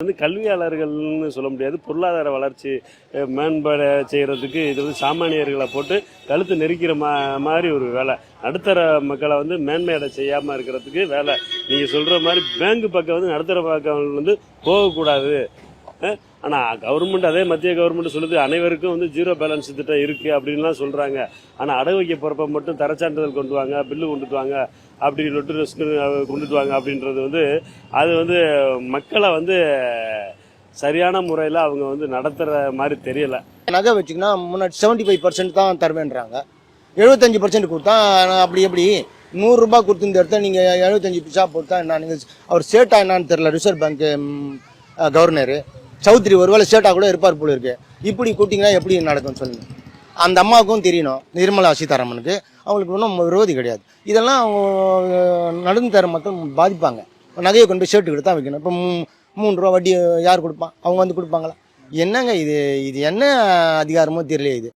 வந்து கல்வியாளர்கள்னு சொல்ல முடியாது. பொருளாதார வளர்ச்சி மேம்பட செய்கிறதுக்கு இது வந்து சாமானியர்களை போட்டு கழுத்து நெரிக்கிற மா மாதிரி ஒரு வேலை. நடுத்தர மக்களை வந்து மேன்மையடை செய்யாமல் இருக்கிறதுக்கு வேலை. நீங்கள் சொல்கிற மாதிரி பேங்க் பக்கம் வந்து நடுத்தர பக்கம் வந்து போகக்கூடாது. ஆனால் கவர்மெண்ட் அதே மத்திய கவர்மெண்ட் சொல்லுது அனைவருக்கும் வந்து ஜீரோ பேலன்ஸ் திட்டம் இருக்குது அப்படின்லாம் சொல்கிறாங்க ஆனால் அடகு வைக்க போகிறப்ப மட்டும் தரச்சான்றிதழ் கொண்டு வாங்க பில்லு கொண்டுட்டு வாங்க அப்படி லொட்டு கொண்டுட்டு வாங்க அப்படின்றது வந்து அது வந்து மக்களை வந்து சரியான முறையில் அவங்க வந்து நடத்துகிற மாதிரி தெரியல. நகை வச்சுக்கினா முன்னாடி செவன்ட்டி ஃபைவ் பர்சன்ட் தான் தருவேன்றாங்க. எழுபத்தஞ்சு பர்சன்ட் கொடுத்தா அப்படி எப்படி நூறுரூபா கொடுத்து இந்த இடத்த நீங்கள் எழுபத்தஞ்சு பிசா போட்டா என்ன நீங்கள் அவர் சேட்டா என்னான்னு தெரில ரிசர்வ் பேங்க்கு கவர்னரு. சௌத்ரி ஒருவேளை ஷேட்டாக கூட இருப்பார் போல இருக்கு. இப்படி கூட்டிங்கன்னா எப்படி நடக்கும் சொல்லுங்கள் அந்த அம்மாவுக்கும் தெரியணும் நிர்மலா சீதாராமனுக்கு. அவங்களுக்கு ஒன்றும் விரோதி கிடையாது. இதெல்லாம் அவங்க நடந்து தர மக்கள் பாதிப்பாங்க. நகையை கொண்டு போய் ஷர்ட்டுக்கிட்டு தான் வைக்கணும். இப்போ மூ மூணு ரூபா வட்டி யார் கொடுப்பான்? அவங்க வந்து கொடுப்பாங்களா? என்னங்க இது இது என்ன அதிகாரமோ தெரியல இது.